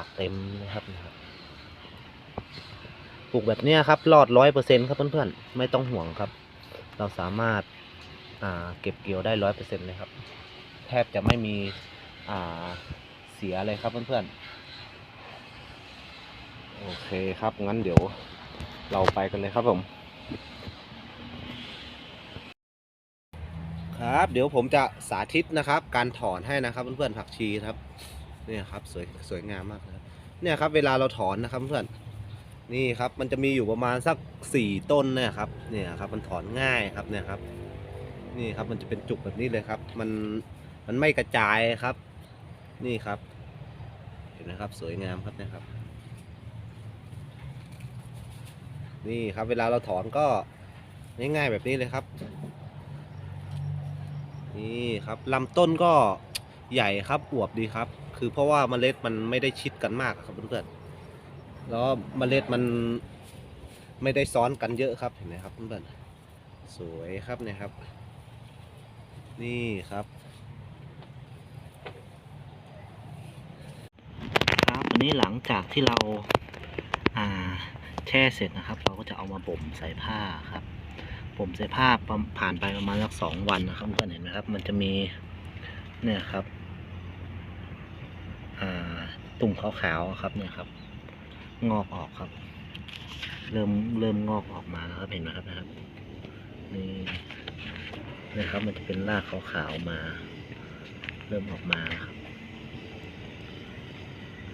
ากเต็มเลยครับนะครับปลูกแบบนี้ครับรอดร้อยเปอร์เซ็นครับเพื่อนๆ ไม่ต้องห่วงครับ เราสามารถาเก็บเกี่ยวได้ร้อยเปอร์เซ็นเลยครับ แทบจะไม่มีเสียเลยครับเพื่อนๆ โอเคครับ งั้นเดี๋ยวเราไปกันเลยครับผม ครับ เดี๋ยวผมจะสาธิตนะครับ การถอนให้นะครับเพื่อนๆผักชีครับ เนี่ยครับสวยสวยงามมากนะครับเนี่ยครับเวลาเราถอนนะครับเพื่อนนี่ครับมันจะมีอยู่ประมาณสักสี่ต้นนี่ยครับเนี่ยครับมันถอนง่ายครับเนี่ยครับ นี่ครับมันจะเป็นจุกแบบนี้เลยครับ มันมันไม่กระจายครับ นี่ครับเห็นไหมครับสวยงามครับนะครับ นี่ครับเวลาเราถอนก็ง่ายๆแบบนี้เลยครับ นี่ครับลำต้นก็ใหญ่ครับอวบดีครับ คือเพราะว่าเมล็ดมันไม่ได้ชิดกันมากครับเพื่อนๆแล้วเมล็ดมันไม่ได้ซ้อนกันเยอะครับเห็นไหมครับเพื่อนๆสวยครับเนี่ยครับ นี่ครับครับวันนี้หลังจากที่เราอ่าแช่เสร็จนะครับ เราก็จะเอามาบ่มใส่ผ้าครับผมใส่ผ้าผ่านไปประมาณสักสองวันนะครับเพื่อนเห็นไหมครับ มันจะมีเนี่ยครับ ตุ่มขาวๆครับเนี่ยครับ งอกออกครับ เริ่มเริ่มงอกออกมาแล้วครับเห็นไหมครับนะครับนี่นะครับ มันจะเป็นรากขาวๆมา เริ่มออกมาครับ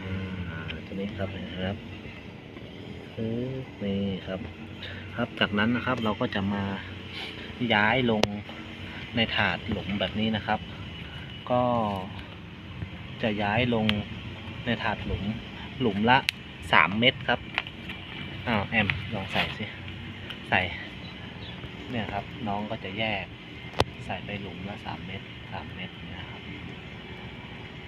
อ่าตัวนี้ครับนไหมครับปึ๊บนี่ครับ ครับจากนั้นนะครับเราก็จะมาย้ายลงในถาดหลุมแบบนี้นะครับ ก็จะย้ายลง ในถาดหลุมหลุมละสามเม็ดครับอ้าวแอมลองใส่สิใส่เนี่ยครับน้องก็จะแยกใส่ไปหลุมละสามเม็ดสามเม็ดนะครับ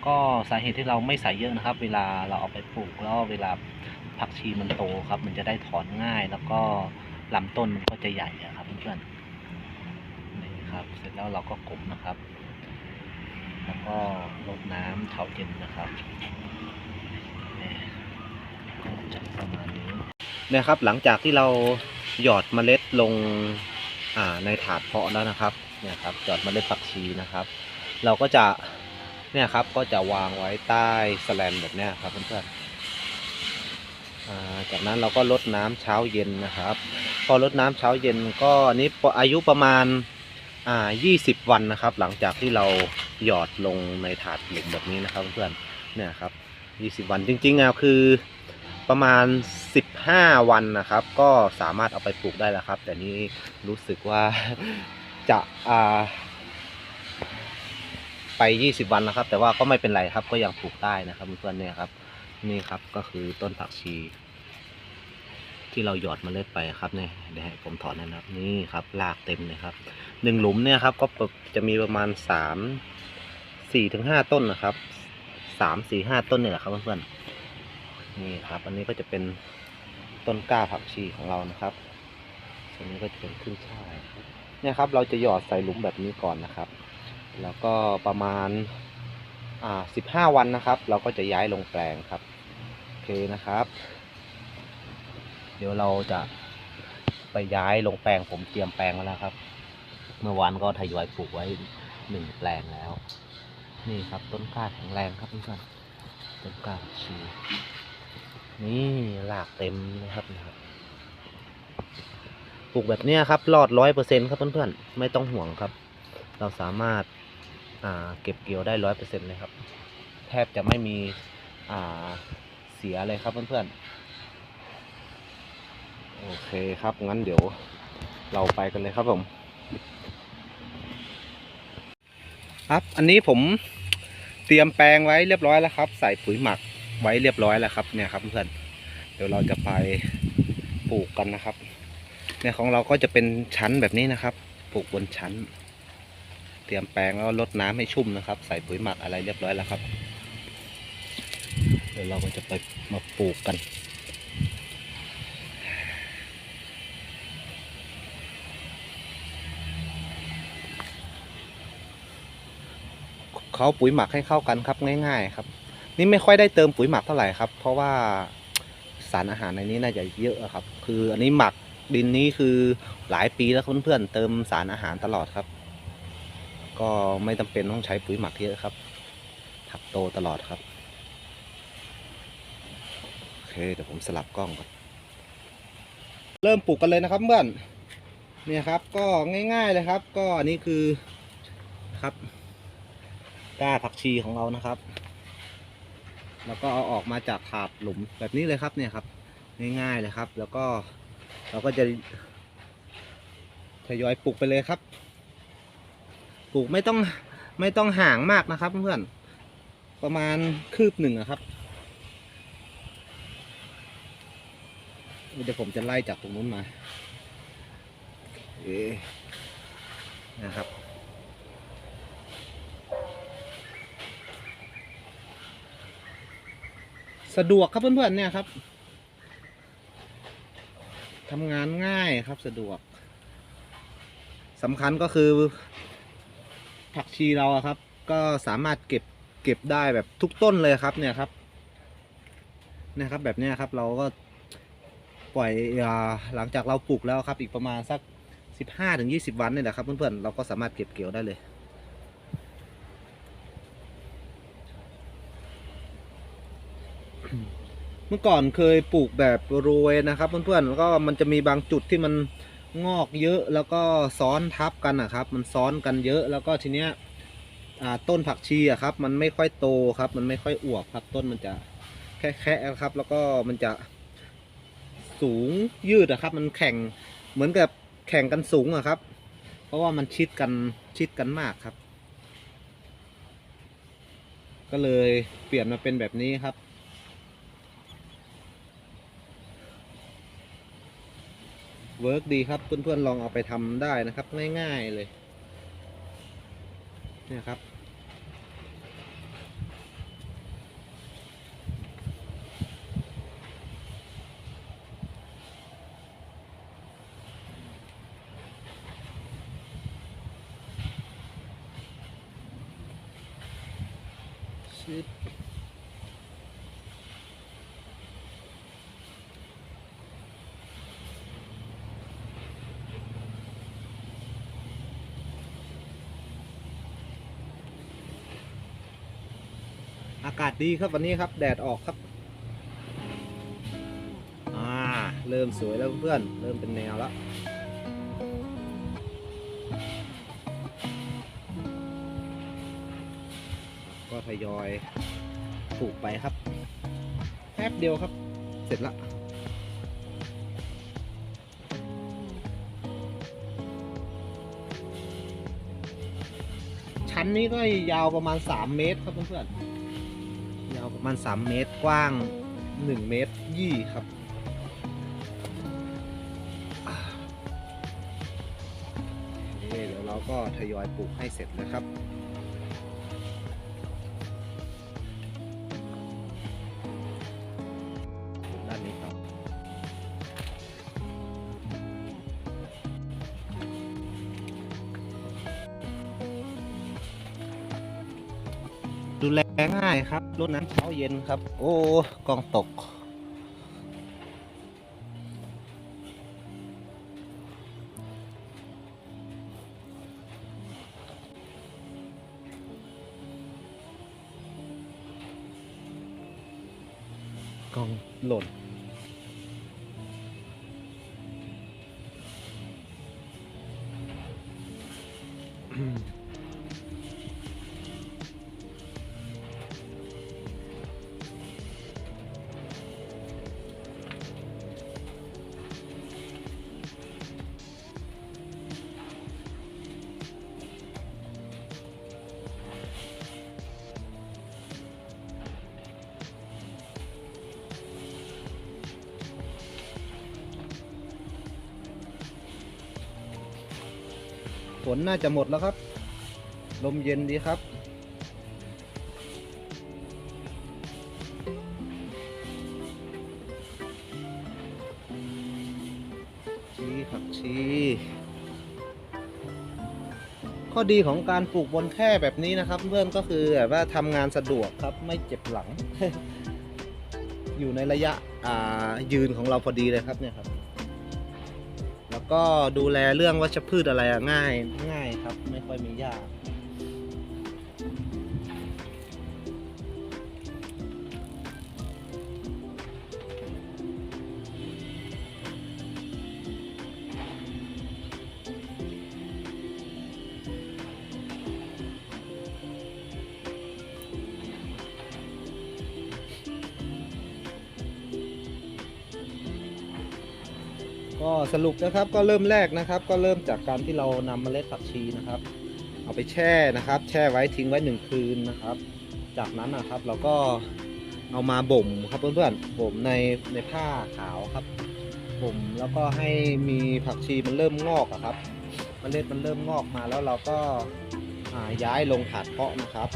ก็สาเหตุที่เราไม่ใส่เยอะนะครับ เวลาเราเอาไปปลูกแล้วเวลาผักชีมันโตครับ มันจะได้ถอนง่ายแล้วก็ลำต้นมันก็จะใหญ่ครับเพื่อนๆนี่ครับเสร็จแล้วเราก็กลบนะครับ แล้วก็รดน้ำเช้าเย็นนะครับนี่ก็จะประมาณนี้ นะครับ หลังจากที่เราหยอดเมล็ดลงในถาดเพาะแล้วนะครับเนี่ยครับหยอดเมล็ดผักชีนะครับ เราก็จะเนี่ยครับก็จะวางไว้ใต้สแลนแบบนี้ครับเพื่อนๆจากนั้นเราก็ลดน้ำเช้าเย็นนะครับ พอลดน้ำเช้าเย็นก็นี้อายุประมาณอ่า20 วันนะครับ หลังจากที่เราหยอดลงในถาดหลุมแบบนี้นะครับเพื่อนเนี่ยครับ 20 วันจริงๆอะคือ ประมาณ 15 วันนะครับ ก็สามารถเอาไปปลูกได้แล้วครับ แต่นี้รู้สึกว่าจะอ่าไป 20 วันนะครับ แต่ว่าก็ไม่เป็นไรครับ ก็ยังปลูกได้นะครับเพื่อนๆเนี่ยครับ นี่ครับก็คือต้นผักชี ที่เราหยอดเมล็ดไปครับเนี่ยเดี๋ยวผมถอนนะครับ นี่ครับรากเต็มเลยครับหนึ่งหลุมเนี่ยครับก็จะมีประมาณสามสี่ถึงห้าต้นนะครับสามสี่ห้าต้นเนี่ยแหละครับเพื่อนๆ นี่ครับ อันนี้ก็จะเป็นต้นกล้าผักชีของเรานะครับส่วนนี้ก็จะเป็นขึ้นช่ายเนี่ยครับ เราจะหยอดใส่หลุมแบบนี้ก่อนนะครับ แล้วก็ประมาณอ่าสิบห้าวันนะครับ เราก็จะย้ายลงแปลงครับโอเคนะครับ เดี๋ยวเราจะไปย้ายลงแปลงผมเตรียมแปลงไว้แล้วครับ เมื่อวานก็ทยอยปลูกไว้หนึ่งแปลงแล้ว นี่ครับต้นกล้าแข็งแรงครับเพื่อนต้นกล้าผักชี นี่รากเต็มนะครับนะครับปลูกแบบนี้ครับรอดร้อยเปอร์เซ็นครับเพื่อนๆไม่ต้องห่วงครับ เราสามารถาเก็บเกี่ยวได้ร้อยเปอร์เซ็นเลยครับ แทบจะไม่มีเสียเลยครับเพื่อนๆโอเคครับงั้นเดี๋ยวเราไปกันเลยครับผมครับอันนี้ผมเตรียมแปลงไว้เรียบร้อยแล้วครับ ใส่ปุ๋ยหมัก ไว้เรียบร้อยแล้วครับเนี่ยครับเพื่อนเดี๋ยวเราจะไปปลูกกันนะครับเนี่ยของเราก็จะเป็นชั้นแบบนี้นะครับปลูกบนชั้น เตรียมแปลงแล้วลดน้ำให้ชุ่มนะครับ ใส่ปุ๋ยหมักอะไรเรียบร้อยแล้วครับ เดี๋ยวเราก็จะไปมาปลูกกันเขาปุ๋ยหมักให้เข้ากันครับง่าย ๆ ครับ นี่ไม่ค่อยได้เติมปุ๋ยหมักเท่าไหร่ครับ เพราะว่าสารอาหารในนี้น่าจะเยอะครับ คืออันนี้หมักดินนี้คือหลายปีแล้วเพื่อนๆเติมสารอาหารตลอดครับ ก็ไม่จำเป็นต้องใช้ปุ๋ยหมักเยอะครับ ผักโตตลอดครับโอเคเดี๋ยวผมสลับกล้องก่อนเริ่มปลูกกันเลยนะครับเพื่อนเนี่ยครับก็ง่ายๆเลยครับ ก็อันนี้คือครับก้าผักชีของเรานะครับ แล้วก็เอาออกมาจากถาดหลุมแบบนี้เลยครับเนี่ยครับ ง่ายๆเลยครับ แล้วก็เราก็จะทยอยปลูกไปเลยครับ ปลูกไม่ต้องไม่ต้องห่างมากนะครับเพื่อนประมาณคืบหนึ่งอะครับเดี๋ยวผมจะไล่จากตรงนู้นมา เอ๊นะครับ สะดวกครับเพื่อนๆเนี่ยครับทำงานง่ายครับสะดวกสำคัญก็คือ ผักชีเราครับ ก็สามารถเก็บเก็บได้แบบทุกต้นเลยครับเนี่ยครับเนี่ยครับ แบบเนี้ยครับเราก็ปล่อยอหลังจากเราปลูกแล้วครับ อีกประมาณสักสิบห้าถึงยี่สิบวันนี่แหละครับเพื่อนๆเราก็สามารถเก็บเกี่ยวได้เลย เมื่อก่อนเคยปลูกแบบโรยนะครับ เพื่อนๆแล้วก็มันจะมีบางจุดที่มันงอกเยอะแล้วก็ซ้อนทับกันนะครับ มันซ้อนกันเยอะแล้วก็ทีเนี้ยต้นผักชีอะครับ มันไม่ค่อยโตครับ มันไม่ค่อยอวบครับต้นมันจะแค่ๆครับ แล้วก็มันจะสูงยืดอะครับ มันแข่งเหมือนกับแข่งกันสูงอะครับ เพราะว่ามันชิดกันชิดกันมากครับ ก็เลยเปลี่ยนมาเป็นแบบนี้ครับ เวิร์กดีครับเพื่อนๆลองเอาไปทำได้นะครับ ง่ายๆเลยเนี่ยครับากาศดีครับวันนี้ครับ แดดออกครับ อ่า เริ่มสวยแล้วเพื่อน เริ่มเป็นแนวแล้ว ก็ทยอยปลูกไปครับ แป๊บเดียวครับ เสร็จละชั้นนี้ก็ยาวประมาณ 3 เมตรครับเพื่อนๆ ยาวประมาณ 3 เมตรกว้าง 1 เมตรยี่ครับนี่เดี๋ยวเราก็ทยอยปลูกให้เสร็จนะครับ ง่ายครับรดน้ำเช้าเย็นครับ โอ้กองตก กองหล่น ฝนน่าจะหมดแล้วครับ ลมเย็นดีครับ ชีผักชี ข้อดีของการปลูกบนแคร่แบบนี้นะครับ เพื่อนก็คือแบบว่าทำงานสะดวกครับไม่เจ็บหลัง อยู่ในระยะยืนของเราพอดีเลยครับเนี่ยครับ ก็ดูแลเรื่องวัชพืชอะไรง่ายง่ายครับ ไม่ค่อยมียาก สรุปนะครับก็เริ่มแรกนะครับ ก็เริ่มจากการที่เรานำเมล็ดผักชีนะครับ เอาไปแช่นะครับ แช่ไว้ทิ้งไว้หนึ่งคืนนะครับ จากนั้นนะครับเราก็เอามาบ่มครับเพื่อนๆบ่มในในผ้าขาวครับบ่มแล้วก็ให้มีผักชีมันเริ่มงอกครับเมล็ดมันเริ่มงอกมาแล้วเราก็ย้ายลงถาดเพาะนะครับ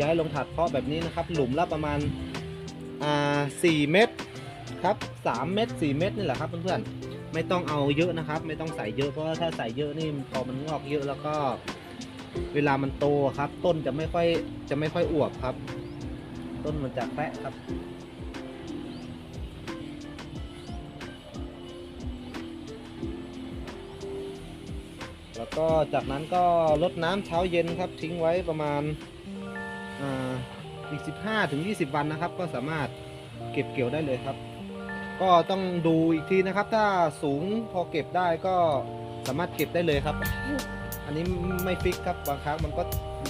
ย้ายลงถาดเพาะแบบนี้นะครับ หลุมละประมาณอ่าสี่เมตร ครับ3เม็ด4เม็ดนี่แหละครับเพื่อนๆไม่ต้องเอาเยอะนะครับ ไม่ต้องใส่เยอะเพราะว่าถ้าใส่เยอะนี่พอมันงอกเยอะแล้วก็ เวลามันโตครับ ต้นจะไม่ค่อยจะไม่ค่อยอวบครับ ต้นมันจะแปะครับแล้วก็จากนั้นก็ลดน้ำเช้าเย็นครับทิ้งไว้ประมาณอ่าอีก 15ถึง20 วันนะครับ ก็สามารถเก็บเกี่ยวได้เลยครับ ก็ต้องดูอีกทีนะครับ ถ้าสูงพอเก็บได้ก็สามารถเก็บได้เลยครับ อันนี้ไม่ฟิกครับบางครั้งมันก็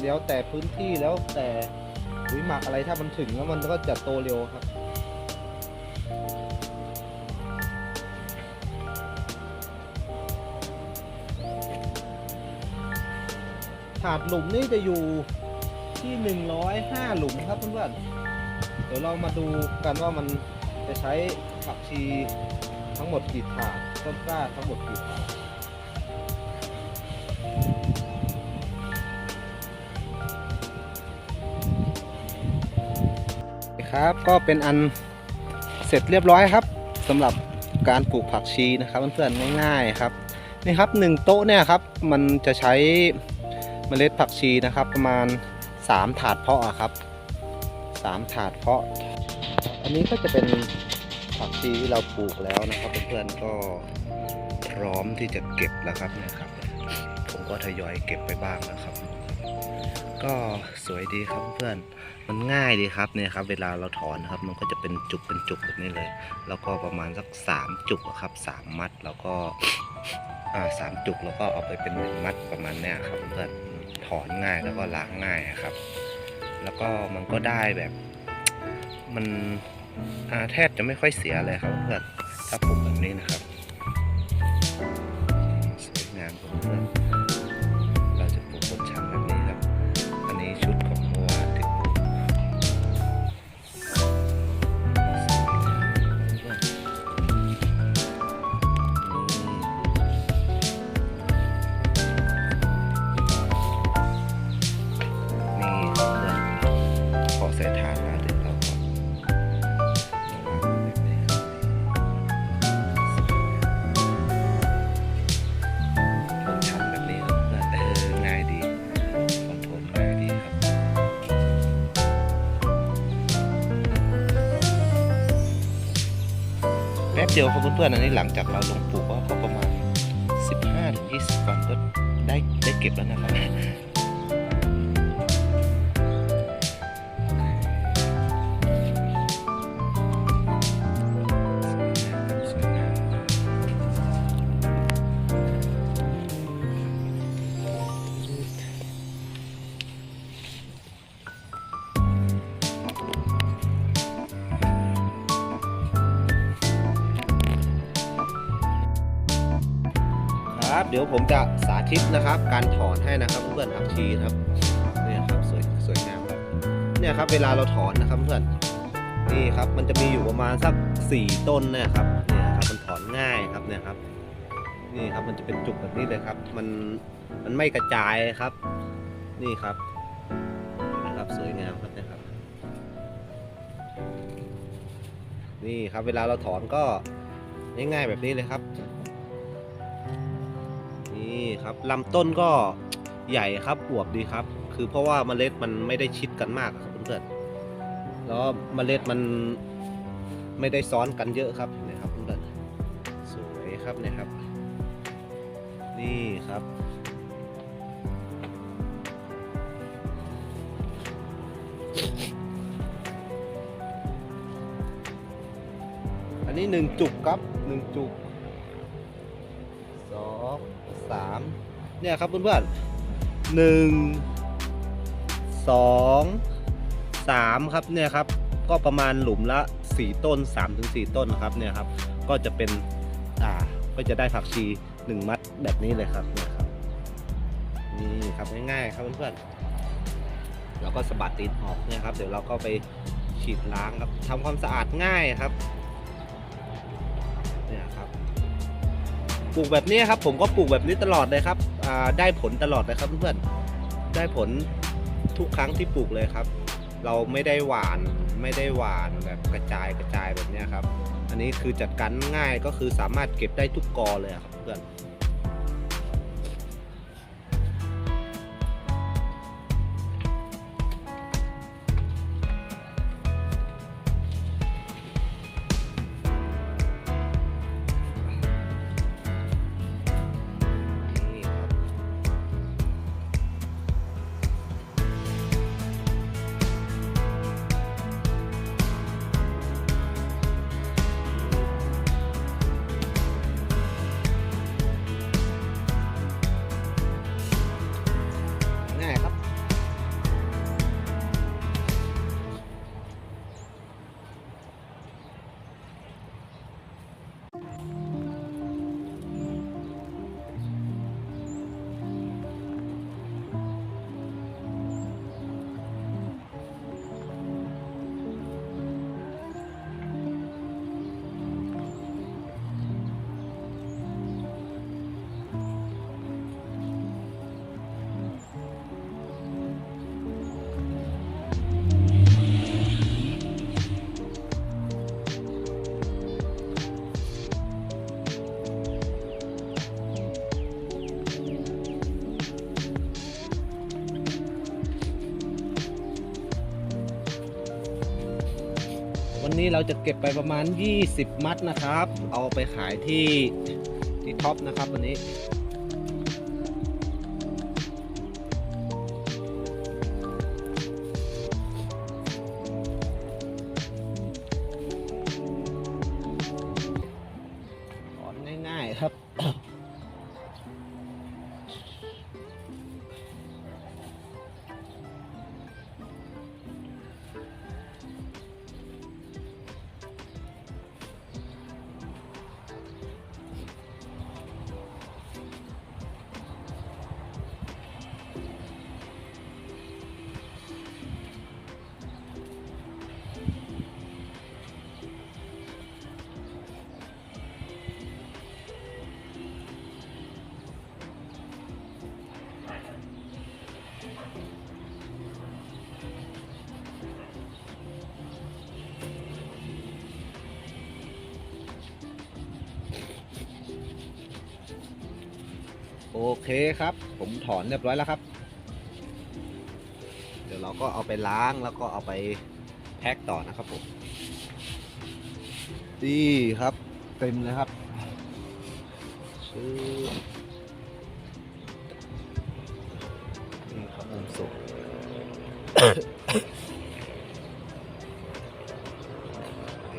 แล้วแต่พื้นที่แล้วแต่ปุ๋ยหมักอะไรถ้ามันถึงแล้วมันก็จะโตเร็วครับถาดหลุมนี่จะอยู่ที่ 105 หลุมครับเพื่อนๆเดี๋ยวเรามาดูกันว่ามัน จะใช้ผักชีทั้งหมดกี่ถาดต้นกล้าทั้งหมดกี่ถาดครับก็เป็นอันเสร็จเรียบร้อยครับสำหรับการปลูกผักชีนะครับเพื่อนๆง่ายๆครับนี่ครับหนึ่งโต๊ะเนี่ยครับมันจะใช้เมล็ดผักชีนะครับ ประมาณ 3 ถาดเพาะครับ 3 ถาดเพาะ นนี้ก็จะเป็นผักชีที่เราปลูกแล้วนะครับเพื่อนๆก็พร้อมที่จะเก็บแล้วครับเนี่ยครับ ผมก็ทยอยเก็บไปบ้างแล้วครับ ก็สวยดีครับเพื่อนมันง่ายดีครับเนี่ยครับ เวลาเราถอนครับ มันก็จะเป็นจุกเป็นจุกแบบนี้เลย แล้วก็ประมาณสักสามจุกอะครับสามมัดแล้วก็สามจุกแล้วก็เอาไปเป็นหนึ่งมัดประมาณเนี้ยครับเพื่อนถอนง่ายแล้วก็ล้างง่ายครับ แล้วก็มันก็ได้แบบมัน แทบจะไม่ค่อยเสียเลยครับเพื่อนถ้าปลูกแบบนี้นะครับสวยงามเพื่อน ยวครับเพื่อนๆอันนี้หลังจากเราลงปลูกก็ประมาณ 15-20 วันก็ได้ได้เก็บแล้วนะครับ ผมจะสาธิตนะครับ การถอนให้นะครับเพื่อนผักชีครับเนี่ยครับสวยสวยงามครับเนี่ยครับเวลาเราถอนนะครับเพื่อนนี่ครับมันจะมีอยู่ประมาณสักสี่ต้นนะครับเนี่ยครับมันถอนง่ายครับเนี่ยครับ นี่ครับมันจะเป็นจุกแบบนี้เลยครับ มันมันไม่กระจายครับ นี่ครับนะครับสวยงามครับนะครับ นี่ครับเวลาเราถอนก็ง่ายๆแบบนี้เลยครับ นี่ครับลำต้นก็ใหญ่ครับอวบดีครับ คือเพราะว่าเมล็ดมันไม่ได้ชิดกันมากครับเพื่อนๆแล้วเมล็ดมันไม่ได้ซ้อนกันเยอะครับนะครับเพื่อนสวยครับนี่ครับ นี่ครับอันนี้หนึ่งจุกครับหนึ่งจุก สามเนี่ยครับเพื่อนๆหนึ่งสองสามครับเนี่ยครับก็ประมาณหลุมละสี่ต้นสามถึงสี่ต้นนะครับเนี่ยครับ ก็จะเป็นอ่าก็จะได้ผักชีหนึ่งมัดแบบนี้เลยครับเนี่ยครับนี่ครับง่ายๆครับเพื่อนๆแล้วก็สะบัดตีนออกเนี่ยครับ เดี๋ยวเราก็ไปฉีดล้างครับทำความสะอาดง่ายครับ ปลูกแบบนี้ครับ ผมก็ปลูกแบบนี้ตลอดเลยครับได้ผลตลอดเลยครับเพื่อนๆได้ผลทุกครั้งที่ปลูกเลยครับ เราไม่ได้หวานไม่ได้หวานแบบกระจายกระจายแบบนี้ครับ อันนี้คือจัดการง่ายก็คือสามารถเก็บได้ทุกกอเลยครับเพื่อน เราจะเก็บไปประมาณ 20 มัดนะครับ เอาไปขายที่ที่ท็อปนะครับวันนี้ โอเคครับ ผมถอนเรียบร้อยแล้วครับ เดี๋ยวเราก็เอาไปล้างแล้วก็เอาไปแพ็คต่อนะครับผมนี่ครับ เต็มเลยครับชื่อนี่ครับนมสดโอเค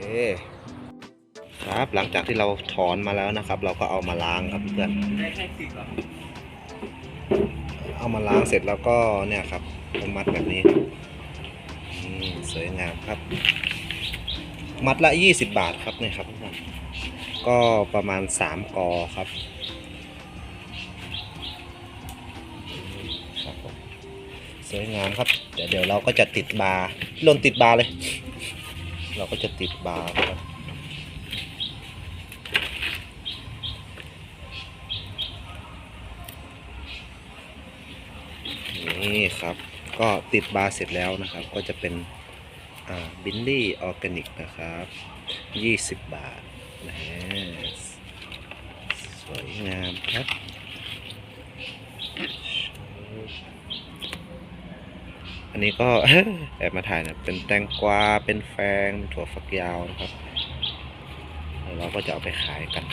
ครับ หลังจากที่เราถอนมาแล้วนะครับ เราก็เอามาล้างครับเพื่อนเอามาล้างเสร็จแล้วก็เนี่ยครับเอามัดแบบนี้สวยงามครับ มัดละ 20 บาทครับเนี่ยครับทุกท่านก็ประมาณ 3 กอครับครับสวยงามครับ เดี๋ยวเดี๋ยวเราก็จะติดบาร์ลนติดบาร์เลย เราก็จะติดบาร์ครับ นี่ครับ ก็ติดบาร์เสร็จแล้วนะครับ ก็จะเป็นบิลลี่ออร์แกนิกนะครับ 20 บาทนะสวยงามครับอันนี้ก็แอบมาถ่ายนะเป็นแตงกวา เป็นแฟงถั่วฝักยาวนะครับเดี๋ยวเราก็จะเอาไปขายกัน